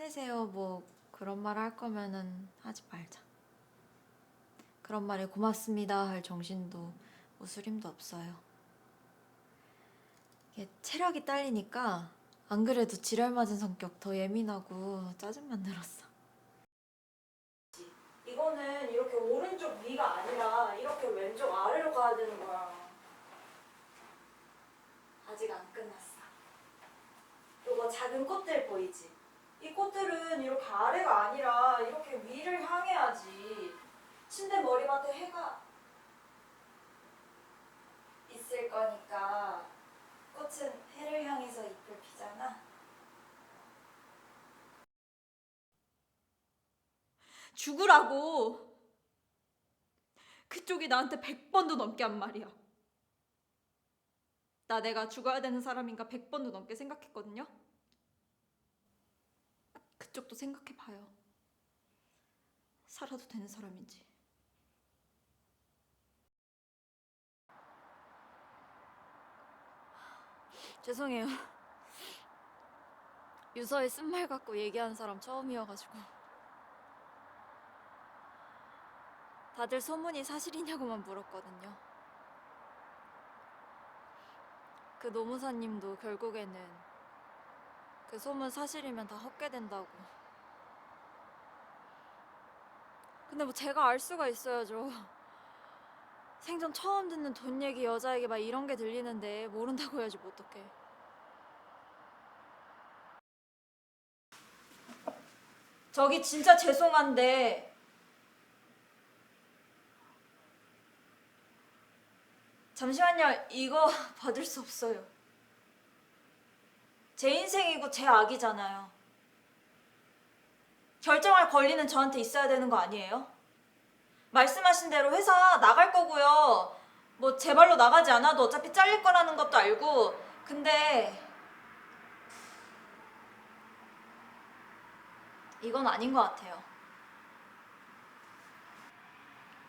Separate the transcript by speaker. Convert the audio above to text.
Speaker 1: 힘내세요. 뭐 그런 말 할 거면은 하지 말자. 그런 말에 고맙습니다 할 정신도 웃을 힘도 없어요. 이게 체력이 딸리니까 안 그래도 지랄 맞은 성격 더 예민하고 짜증만 늘었어.
Speaker 2: 이거는 이렇게 오른쪽 위가 아니라 이렇게 왼쪽 아래로 가야 되는 거야. 아직 안 끝났어. 요거 작은 꽃들 보이지? 이 꽃들은 이렇게 아래가 아니라 이렇게 위를 향해야지. 침대 머리맡에 해가 있을 거니까 꽃은 해를 향해서 잎을 피잖아.
Speaker 3: 죽으라고. 그쪽이 나한테 100번도 넘게 한 말이야. 나 내가 죽어야 되는 사람인가 100번도 넘게 생각했거든요. 그쪽도 생각해 봐요. 살아도 되는 사람인지.
Speaker 1: 죄송해요. 유서에 쓴 말 갖고 얘기한 사람 처음이어가지고. 다들 소문이 사실이냐고만 물었거든요. 그 노무사님도 결국에는 그 소문 사실이면 다 헛개된다고. 근데 뭐 제가 알 수가 있어야죠. 생전 처음 듣는 돈 얘기 여자에게 막 이런 게 들리는데 모른다고 해야지 뭐 어떡해.
Speaker 3: 저기 진짜 죄송한데 잠시만요. 이거 받을 수 없어요. 제 인생이고 제 악이잖아요. 결정할 권리는 저한테 있어야 되는 거 아니에요? 말씀하신 대로 회사 나갈 거고요. 뭐 제 발로 나가지 않아도 어차피 잘릴 거라는 것도 알고 근데 이건 아닌 것 같아요.